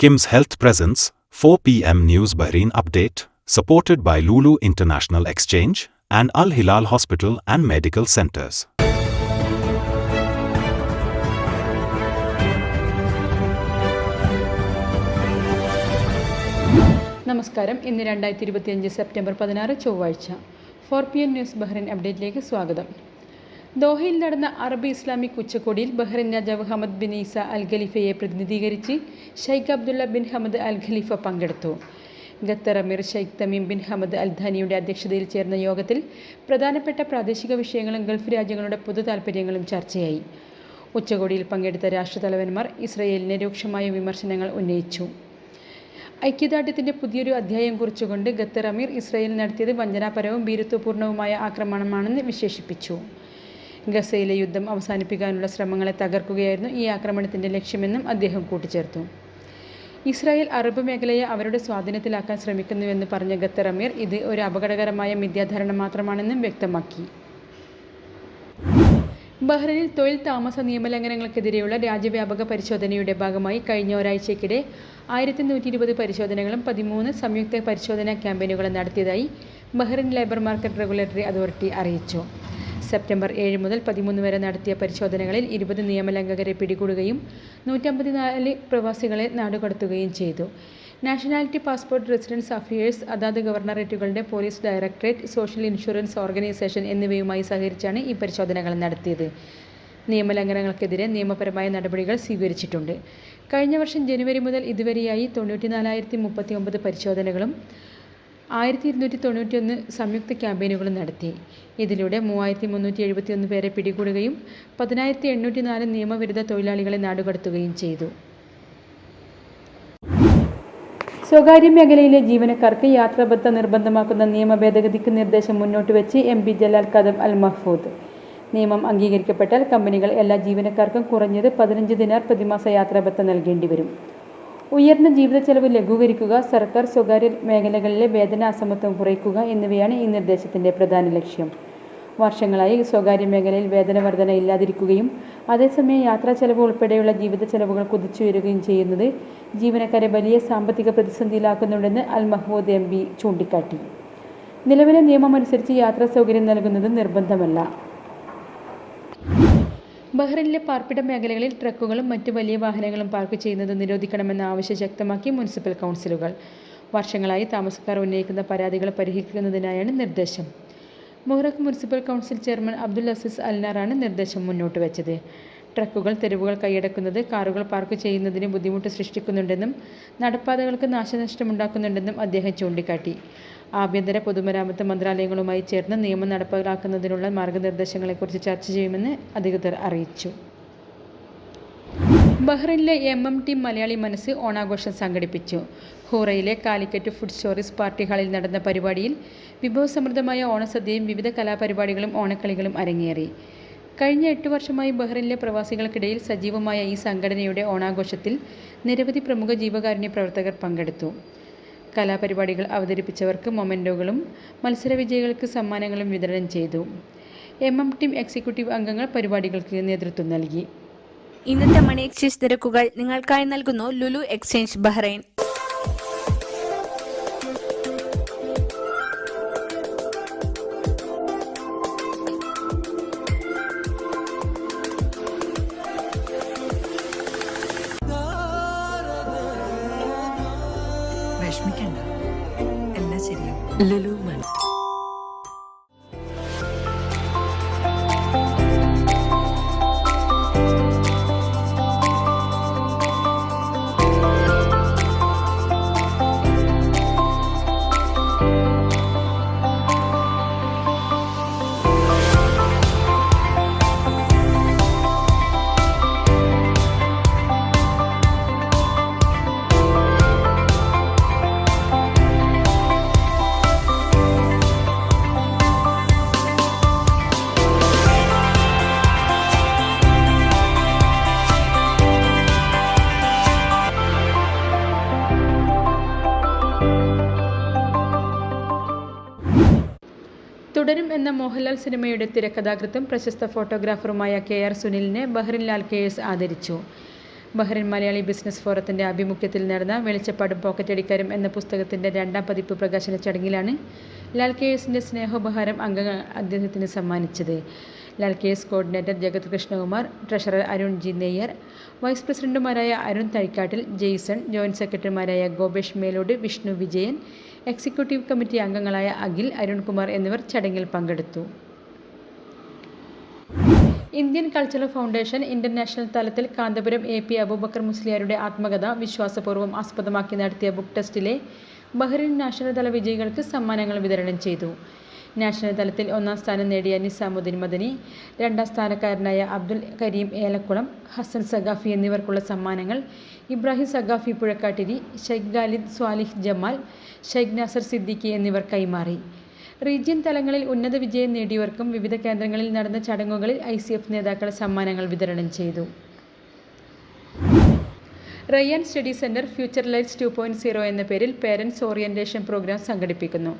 Kim's Health Presence, 4 p.m. News Bahrain Update, supported by Lulu International Exchange and Al Hilal Hospital and Medical Centers. നമസ്കാരം ഇന്ന് രണ്ടായിരത്തി ഇരുപത്തിയഞ്ച് September പതിനാറ് ചൊവ്വാഴ്ച four P N news Bahrain അപ്ഡേറ്റിലേക്ക് സ്വാഗതം ദോഹയിൽ നടന്ന അറബ് ഇസ്ലാമിക് ഉച്ചകോടിയിൽ ബഹ്റിൻ രാജാവ് ഹമദ് ബിൻ ഈസ അൽ ഖലീഫയെ പ്രതിനിധീകരിച്ച് Sheikh Abdulla bin Hamad Al Khalifa പങ്കെടുത്തു. ഖത്തർ അമീർ Sheikh Tamim bin Hamad Al ധാനിയുടെ അധ്യക്ഷതയിൽ ചേർന്ന യോഗത്തിൽ പ്രധാനപ്പെട്ട പ്രാദേശിക വിഷയങ്ങളും ഗൾഫ് രാജ്യങ്ങളുടെ പൊതു താൽപ്പര്യങ്ങളും ചർച്ചയായി. ഉച്ചകോടിയിൽ പങ്കെടുത്ത രാഷ്ട്രതലവന്മാർ ഇസ്രയേലിനെ രൂക്ഷമായ വിമർശനങ്ങൾ ഉന്നയിച്ചു. ഐക്യദാർഢ്യത്തിന്റെ പുതിയൊരു അധ്യായം കുറിച്ചുകൊണ്ട് ഖത്തർ അമീർ ഇസ്രയേൽ നടത്തിയത് വഞ്ചനാപരവും ഭീരുത്വപൂർണവുമായ ആക്രമണമാണെന്ന് വിശേഷിപ്പിച്ചു. ഗസയിലെ യുദ്ധം അവസാനിപ്പിക്കാനുള്ള ശ്രമങ്ങളെ തകർക്കുകയായിരുന്നു ഈ ആക്രമണത്തിന്റെ ലക്ഷ്യമെന്നും അദ്ദേഹം കൂട്ടിച്ചേർത്തു. ഇസ്രായേൽ അറബ് മേഖലയെ അവരുടെ സ്വാധീനത്തിലാക്കാൻ ശ്രമിക്കുന്നുവെന്ന് പറഞ്ഞ ഖത്തർ അമീർ ഇത് ഒരു അപകടകരമായ മിഥ്യാധാരണ മാത്രമാണെന്നും വ്യക്തമാക്കി. ബഹ്റൈനിൽ തൊഴിൽ താമസ നിയമലംഘനങ്ങൾക്കെതിരെയുള്ള രാജ്യവ്യാപക പരിശോധനയുടെ ഭാഗമായി കഴിഞ്ഞ ഒരാഴ്ചയ്ക്കിടെ ആയിരത്തി നൂറ്റി ഇരുപത് പരിശോധനകളും പതിമൂന്ന് സംയുക്ത പരിശോധനാ ക്യാമ്പയിനുകളും നടത്തിയതായി Bahrain labour market regulatory authority അറിയിച്ചു. സെപ്റ്റംബർ ഏഴ് മുതൽ പതിമൂന്ന് വരെ നടത്തിയ പരിശോധനകളിൽ ഇരുപത് നിയമലംഘകരെ പിടികൂടുകയും നൂറ്റമ്പത്തിനാല് പ്രവാസികളെ നാടുകടത്തുകയും ചെയ്തു. നാഷണാലിറ്റി പാസ്പോർട്ട് റെസിഡൻസ് അഫയേഴ്സ് അതാത് ഗവർണറേറ്റുകളുടെ police directorate social insurance organisation എന്നിവയുമായി സഹകരിച്ചാണ് ഈ പരിശോധനകൾ നടത്തിയത്. നിയമലംഘനങ്ങൾക്കെതിരെ നിയമപരമായ നടപടികൾ സ്വീകരിച്ചിട്ടുണ്ട്. കഴിഞ്ഞ വർഷം ജനുവരി മുതൽ ഇതുവരെയായി തൊണ്ണൂറ്റിനാലായിരത്തി മുപ്പത്തി ഒമ്പത് പരിശോധനകളും ആയിരത്തി ഇരുന്നൂറ്റി തൊണ്ണൂറ്റിയൊന്ന് സംയുക്ത ക്യാമ്പയിനുകൾ നടത്തി. ഇതിലൂടെ മൂവായിരത്തി മുന്നൂറ്റി എഴുപത്തിയൊന്ന് പേരെ പിടികൂടുകയും പതിനായിരത്തി എണ്ണൂറ്റി നാല് നിയമവിരുദ്ധ തൊഴിലാളികളെ നാടുകടത്തുകയും ചെയ്തു. സ്വകാര്യ മേഖലയിലെ ജീവനക്കാർക്ക് യാത്രാബദ്ധ നിർബന്ധമാക്കുന്ന നിയമ ഭേദഗതിക്ക് നിർദ്ദേശം മുന്നോട്ട് വെച്ച് M P Jalal Kadhem Al Mahfouth. നിയമം അംഗീകരിക്കപ്പെട്ടാൽ കമ്പനികൾ എല്ലാ ജീവനക്കാർക്കും കുറഞ്ഞത് പതിനഞ്ച് ദിനാർ പ്രതിമാസ യാത്രാബത്ത നൽകേണ്ടി വരും ഉയർന്ന ജീവിത ചെലവ് ലഘൂകരിക്കുക സർക്കാർ സ്വകാര്യ മേഖലകളിലെ വേതന അസമത്വം കുറയ്ക്കുക എന്നിവയാണ് ഈ നിർദ്ദേശത്തിന്റെ പ്രധാന ലക്ഷ്യം. വർഷങ്ങളായി സ്വകാര്യ മേഖലയിൽ വേതന വർധന ഇല്ലാതിരിക്കുകയും അതേസമയം യാത്രാ ചെലവ് ഉൾപ്പെടെയുള്ള ജീവിത ചെലവുകൾ കുതിച്ചുയരുകയും ചെയ്യുന്നത് ജീവനക്കാരെ വലിയ സാമ്പത്തിക പ്രതിസന്ധിയിലാക്കുന്നുണ്ടെന്ന് അൽ മഹ്മൂദ് എം പി ചൂണ്ടിക്കാട്ടി. നിലവിലെ നിയമമനുസരിച്ച് യാത്രാ സൗകര്യം നൽകുന്നത് നിർബന്ധമല്ല. ബഹ്റൈനിലെ പാർപ്പിട മേഖലകളിൽ ട്രക്കുകളും മറ്റു വലിയ വാഹനങ്ങളും പാർക്ക് ചെയ്യുന്നത് നിരോധിക്കണമെന്ന ആവശ്യം ശക്തമാക്കി മുനിസിപ്പൽ കൗൺസിലുകൾ. വർഷങ്ങളായി താമസക്കാർ ഉന്നയിക്കുന്ന പരാതികൾ പരിഹരിക്കുന്നതിനായാണ് നിർദ്ദേശം. Muharraq municipal council chairman Abdul Aziz അൽനാറാണ് നിർദ്ദേശം മുന്നോട്ട് വെച്ചത്. ട്രക്കുകൾ തെരുവുകൾ കൈയടക്കുന്നത് കാറുകൾ പാർക്ക് ചെയ്യുന്നതിന് ബുദ്ധിമുട്ട് സൃഷ്ടിക്കുന്നുണ്ടെന്നും നടപ്പാതകൾക്ക് നാശനഷ്ടമുണ്ടാക്കുന്നുണ്ടെന്നും അദ്ദേഹം ചൂണ്ടിക്കാട്ടി. ആഭ്യന്തര പൊതുമരാമത്ത് മന്ത്രാലയങ്ങളുമായി ചേർന്ന് നിയമം നടപ്പിലാക്കുന്നതിനുള്ള മാർഗനിർദ്ദേശങ്ങളെക്കുറിച്ച് ചർച്ച ചെയ്യുമെന്ന് അധികൃതർ അറിയിച്ചു. ബഹ്റൈനിലെ M M T Malayali Manassu ഓണാഘോഷം സംഘടിപ്പിച്ചു. ഹൂറയിലെ കാലിക്കറ്റ് ഫുഡ് സ്റ്റോറീസ് പാർട്ടി ഹാളിൽ നടന്ന പരിപാടിയിൽ വിഭവസമൃദ്ധമായ ഓണസദ്യയും വിവിധ കലാപരിപാടികളും ഓണക്കളികളും അരങ്ങേറി. കഴിഞ്ഞ എട്ട് വർഷമായി ബഹ്റൈനിലെ പ്രവാസികൾക്കിടയിൽ സജീവമായ ഈ സംഘടനയുടെ ഓണാഘോഷത്തിൽ നിരവധി പ്രമുഖ ജീവകാരുണ്യ പ്രവർത്തകർ പങ്കെടുത്തു. കലാപരിപാടികൾ അവതരിപ്പിച്ചവർക്ക് മൊമെന്റോകളും മത്സരവിജയികൾക്ക് സമ്മാനങ്ങളും വിതരണം ചെയ്തു. എം എം ടീം എക്സിക്യൂട്ടീവ് അംഗങ്ങൾ പരിപാടികൾക്ക് നേതൃത്വം നൽകി. ഇന്നത്തെ മണി എക്സ്ചേഞ്ച് നിരക്കുകൾ നിങ്ങൾക്കായി നൽകുന്നു ലുലു എക്സ്ചേഞ്ച് ബഹ്റൈൻ. വിഷമിക്കണ്ട. എല്ലാം ശരിയാവും. ലുലു മണി തുടരും എന്ന മോഹൻലാൽ സിനിമയുടെ തിരക്കഥാകൃത്തും പ്രശസ്ത ഫോട്ടോഗ്രാഫറുമായ കെ ആർ സുനിലിനെ ബഹ്റിൻലാൽ കെ എസ് ആദരിച്ചു. ബഹ്റിൻ മലയാളി ബിസിനസ് ഫോറത്തിന്റെ ആഭിമുഖ്യത്തിൽ നടന്ന വെളിച്ചപ്പാടും പോക്കറ്റടിക്കാരും എന്ന പുസ്തകത്തിന്റെ രണ്ടാം പതിപ്പ് പ്രകാശന ചടങ്ങിലാണ് ലാൽ കെ എസിന്റെ സ്നേഹോപഹാരം അംഗങ്ങൾ അദ്ദേഹത്തിന് സമ്മാനിച്ചത്. Lal K S coordinator Jagat Krishnakumar treasurer Arun G Nair vice പ്രസിഡന്റുമാരായ അരുൺ തൈക്കാട്ടിൽ ജെയ്സൺ ജോയിന്റ് സെക്രട്ടറിമാരായ ഗോപേഷ് മേലോട് വിഷ്ണു വിജയൻ എക്സിക്യൂട്ടീവ് കമ്മിറ്റി അംഗങ്ങളായ അഖിൽ അരുൺകുമാർ എന്നിവർ ചടങ്ങിൽ പങ്കെടുത്തു. ഇന്ത്യൻ കൾച്ചറൽ ഫൗണ്ടേഷൻ ഇന്റർനാഷണൽ തലത്തിൽ കാന്തപുരം എ പി അബൂബക്കർ മുസ്ലിയാരുടെ ആത്മകഥ വിശ്വാസപൂർവം ആസ്പദമാക്കി നടത്തിയ ബുക്ക് ടെസ്റ്റിലെ ബഹ്റിൻ നാഷണൽ തല വിജയികൾക്ക് സമ്മാനങ്ങൾ വിതരണം ചെയ്തു. നാഷണൽ തലത്തിൽ ഒന്നാം സ്ഥാനം നേടിയ നിസാമുദ്ദീൻ മദനി രണ്ടാം സ്ഥാനക്കാരനായ അബ്ദുൽ കരീം ഏലക്കുളം ഹസൻ സഖാഫി എന്നിവർക്കുള്ള സമ്മാനങ്ങൾ Ibrahim Saqafi Puzhakkattiri Sheikh Khalid Salih Jamal Sheikh Nasser Siddiqi എന്നിവർ കൈമാറി. റീജിയൻ തലങ്ങളിൽ ഉന്നത വിജയം നേടിയവർക്കും വിവിധ കേന്ദ്രങ്ങളിൽ നടന്ന ചടങ്ങുകളിൽ ഐ സി എഫ് നേതാക്കൾ സമ്മാനങ്ങൾ വിതരണം ചെയ്തു. Rayyan study centre future lights two point zero എന്ന പേരിൽ പേരൻസ് ഓറിയന്റേഷൻ പ്രോഗ്രാം സംഘടിപ്പിക്കുന്നു.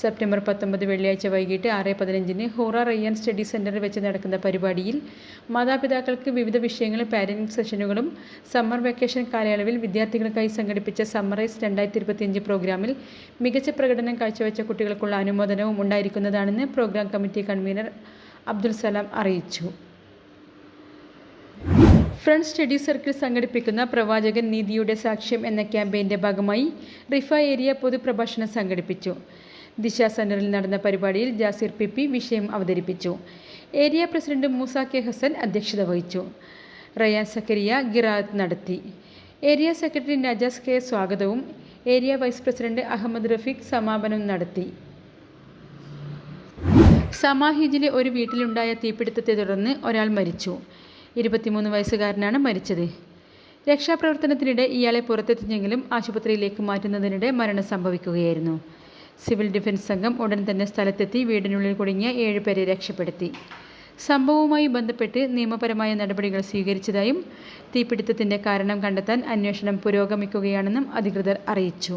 സെപ്റ്റംബർ പത്തൊമ്പത് വെള്ളിയാഴ്ച വൈകിട്ട് ആറ് പതിനഞ്ചിന് ഹോറ റയ്യാൻ സ്റ്റഡി സെന്ററിൽ വെച്ച് നടക്കുന്ന പരിപാടിയിൽ മാതാപിതാക്കൾക്ക് വിവിധ വിഷയങ്ങളിൽ പാരന്റിംഗ് സെഷനുകളും സമ്മർ വെക്കേഷൻ കാലയളവിൽ വിദ്യാർത്ഥികൾക്കായി സംഘടിപ്പിച്ച സമ്മറൈസ് രണ്ടായിരത്തി ഇരുപത്തിയഞ്ച് പ്രോഗ്രാമിൽ മികച്ച പ്രകടനം കാഴ്ചവെച്ച കുട്ടികൾക്കുള്ള അനുമോദനവും ഉണ്ടായിരിക്കുന്നതാണെന്ന് programme committee convener Abdul Salam അറിയിച്ചു. ഫ്രണ്ട് സ്റ്റഡി സർക്കിൾ സംഘടിപ്പിക്കുന്ന പ്രവാചകൻ നീതിയുടെ സാക്ഷ്യം എന്ന ക്യാമ്പയിന്റെ ഭാഗമായി റിഫ ഏരിയ പൊതുപ്രഭാഷണം സംഘടിപ്പിച്ചു. ദിശ സെന്ററിൽ നടന്ന പരിപാടിയിൽ ജാസിർ പി പി വിഷയം അവതരിപ്പിച്ചു. Area president Moosa K Hasan അധ്യക്ഷത വഹിച്ചു. റയാൻ സക്കരിയ ഗിറാത്ത് നടത്തി. ഏരിയ സെക്രട്ടറി നജാസ് കെ സ്വാഗതവും area vice president Ahmed Rafeeq സമാപനം നടത്തി. സമാഹിജിലെ ഒരു വീട്ടിലുണ്ടായ തീപിടുത്തത്തെ തുടർന്ന് ഒരാൾ മരിച്ചു. ഇരുപത്തിമൂന്ന് വയസ്സുകാരനാണ് മരിച്ചത്. രക്ഷാപ്രവർത്തനത്തിനിടെ ഇയാളെ പുറത്തെത്തിഞ്ഞെങ്കിലും ആശുപത്രിയിലേക്ക് മാറ്റുന്നതിനിടെ മരണം സംഭവിക്കുകയായിരുന്നു. സിവിൽ ഡിഫൻസ് സംഘം ഉടൻ തന്നെ സ്ഥലത്തെത്തി വീടിനുള്ളിൽ കുടുങ്ങിയ ഏഴുപേരെ രക്ഷപ്പെടുത്തി. സംഭവവുമായി ബന്ധപ്പെട്ട് നിയമപരമായ നടപടികൾ സ്വീകരിച്ചതായും തീപിടുത്തത്തിന്റെ കാരണം കണ്ടെത്താൻ അന്വേഷണം പുരോഗമിക്കുകയാണെന്നും അധികൃതർ അറിയിച്ചു.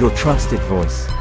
your trusted voice.